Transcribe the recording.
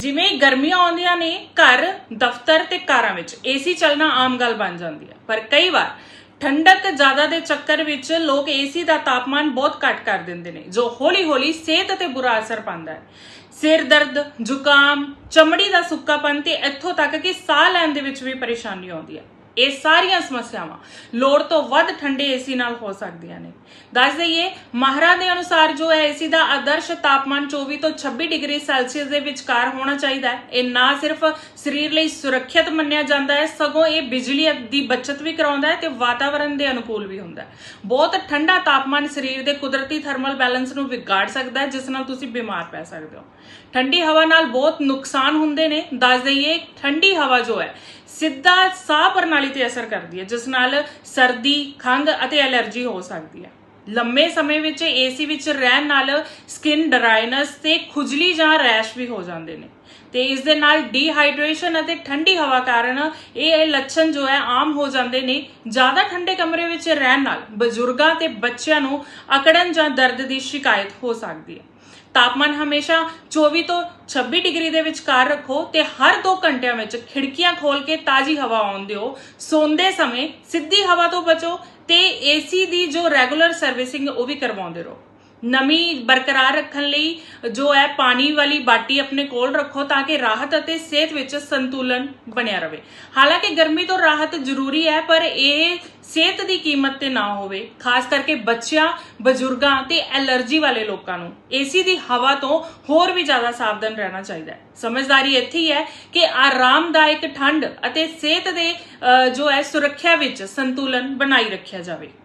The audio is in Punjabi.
ਜਿਵੇਂ ਗਰਮੀਆਂ ਆਉਂਦੀਆਂ ਨੇ ਘਰ, ਦਫ਼ਤਰ ਤੇ ਕਾਰਾਂ ਵਿੱਚ, ਏਸੀ ਚੱਲਣਾ ਆਮ ਗੱਲ ਬਣ ਜਾਂਦੀ ਹੈ। ਪਰ ਕਈ ਵਾਰ ਠੰਡਕ ਜ਼ਿਆਦਾ ਦੇ ਚੱਕਰ ਵਿੱਚ ਲੋਕ ਏਸੀ ਦਾ ਤਾਪਮਾਨ ਬਹੁਤ ਘੱਟ ਕਰ ਦਿੰਦੇ ਨੇ, ਜੋ ਹੌਲੀ-ਹੌਲੀ ਸਿਹਤ ਤੇ ਬੁਰਾ ਅਸਰ ਪਾਉਂਦਾ ਹੈ। ਸਿਰ ਦਰਦ, ਜ਼ੁਕਾਮ, ਚਮੜੀ ਦਾ ਸੁੱਕਾਪਨ ਤੇ ਇੱਥੋਂ ਤੱਕ ਕਿ ਸਾਹ ਲੈਣ ਦੇ ਵਿੱਚ ਵੀ ਪਰੇਸ਼ਾਨੀ ਆਉਂਦੀ ਹੈ। ਇਹ ਸਾਰੀਆਂ ਸਮੱਸਿਆਵਾਂ ਲੋੜ ਤੋਂ ਵੱਧ ਠੰਡੇ ਏਸੀ ਨਾਲ ਹੋ ਸਕਦੀਆਂ ਨੇ। ਦੱਸ ਦਈਏ, ਮਾਹਰਾਂ ਦੇ ਅਨੁਸਾਰ ਜੋ ਹੈ ਏਸੀ ਦਾ ਆਦਰਸ਼ ਤਾਪਮਾਨ 24 ਤੋਂ 26 ਡਿਗਰੀ ਸੈਲਸੀਅਸ ਦੇ ਵਿਚਕਾਰ ਹੋਣਾ ਚਾਹੀਦਾ ਹੈ, ਇਹ ਨਾ ਸਿਰਫ ਸਰੀਰ ਲਈ ਸੁਰੱਖਿਅਤ ਮੰਨਿਆ ਜਾਂਦਾ ਹੈ, ਸਗੋਂ ਇਹ ਬਿਜਲੀ ਦੀ ਬਚਤ ਵੀ ਕਰਾਉਂਦਾ ਹੈ ਤੇ ਵਾਤਾਵਰਣ ਦੇ ਅਨੁਕੂਲ ਵੀ ਹੁੰਦਾ ਹੈ। ਬਹੁਤ ਠੰਡਾ ਤਾਪਮਾਨ ਸਰੀਰ ਦੇ ਕੁਦਰਤੀ ਥਰਮਲ ਬੈਲੈਂਸ ਨੂੰ ਵਿਗਾੜ ਸਕਦਾ ਹੈ, ਜਿਸ ਨਾਲ ਤੁਸੀਂ ਬਿਮਾਰ ਪੈ ਸਕਦੇ ਹੋ। ਠੰਡੀ ਹਵਾ ਨਾਲ ਬਹੁਤ ਨੁਕਸਾਨ ਹੁੰਦੇ ਨੇ। ਦੱਸ ਦਈਏ, ਠੰਡੀ ਹਵਾ ਜੋ ਹੈ ਸਿੱਧਾ ਸਾਹ ਪ੍ਰਣਾਲੀ ਤੇ ਅਸਰ ਕਰਦੀ ਹੈ, ਜਿਸ ਨਾਲ ਸਰਦੀ, ਖੰਘ ਅਤੇ ਐਲਰਜੀ ਹੋ ਸਕਦੀ ਹੈ। ਲੰਮੇ ਸਮੇਂ ਵਿੱਚ ਏਸੀ ਵਿੱਚ ਰਹਿਣ ਨਾਲ ਸਕਿਨ ਡਰਾਈਨੈਸ ਤੇ ਖੁਜਲੀ ਜਾਂ ਰੈਸ਼ ਵੀ ਹੋ ਜਾਂਦੇ ਨੇ। ਤੇ ਇਸ ਦੇ ਨਾਲ ਡੀਹਾਈਡਰੇਸ਼ਨ ਅਤੇ ਠੰਡੀ ਹਵਾ ਕਾਰਨ ਇਹ ਲੱਛਣ ਜੋ ਹੈ ਆਮ ਹੋ ਜਾਂਦੇ ਨੇ। ਜ਼ਿਆਦਾ ਠੰਡੇ ਕਮਰੇ ਵਿੱਚ ਰਹਿਣ ਨਾਲ ਬਜ਼ੁਰਗਾਂ ਤੇ ਬੱਚਿਆਂ ਨੂੰ ਅਕੜਨ ਜਾਂ ਦਰਦ ਦੀ ਸ਼ਿਕਾਇਤ ਹੋ ਸਕਦੀ ਹੈ। ਤਾਪਮਾਨ ਹਮੇਸ਼ਾ 24 ਤੋਂ 26 ਡਿਗਰੀ ਦੇ ਵਿਚਕਾਰ ਰੱਖੋ ਤੇ ਹਰ 2 ਘੰਟਿਆਂ ਵਿੱਚ ਖਿੜਕੀਆਂ ਖੋਲ ਕੇ ਤਾਜ਼ੀ ਹਵਾ ਆਉਣ ਦਿਓ। ਸੌਂਦੇ ਸਮੇਂ ਸਿੱਧੀ ਹਵਾ ਤੋਂ ਬਚੋ ਤੇ ਏਸੀ ਦੀ ਜੋ ਰੈਗੂਲਰ ਸਰਵਿਸਿੰਗ ਉਹ ਵੀ ਕਰਵਾਉਂਦੇ ਰਹੋ। ਨਮੀ ਬਰਕਰਾਰ ਰੱਖਣ ਲਈ ਜੋ ਹੈ ਪਾਣੀ ਵਾਲੀ ਬਾਟੀ ਆਪਣੇ ਕੋਲ ਰੱਖੋ ਤਾਂ ਕਿ ਰਾਹਤ ਅਤੇ ਸਿਹਤ ਵਿੱਚ ਸੰਤੁਲਨ ਬਣਿਆ ਰਹੇ। ਹਾਲਾਂਕਿ ਗਰਮੀ ਤੋਂ ਰਾਹਤ ਜ਼ਰੂਰੀ ਹੈ, ਪਰ ਇਹ ਸਿਹਤ ਦੀ ਕੀਮਤ ਤੇ ਨਾ ਹੋਵੇ, ਖਾਸ ਕਰਕੇ ਬੱਚਿਆਂ, ਬਜ਼ੁਰਗਾਂ ਤੇ ਐਲਰਜੀ ਵਾਲੇ ਲੋਕਾਂ ਨੂੰ। ਏਸੀ ਦੀ ਹਵਾ ਤੋਂ ਹੋਰ ਵੀ ਜ਼ਿਆਦਾ ਸਾਵਧਾਨ ਰਹਿਣਾ ਚਾਹੀਦਾ ਹੈ। ਸਮਝਦਾਰੀ ਇੱਥੇ ਹੀ ਹੈ ਕਿ ਆਰਾਮਦਾਇਕ ਠੰਡ ਅਤੇ ਸਿਹਤ ਦੇ ਜੋ ਹੈ ਸੁਰੱਖਿਆ ਵਿੱਚ ਸੰਤੁਲਨ ਬਣਾਈ ਰੱਖਿਆ ਜਾਵੇ।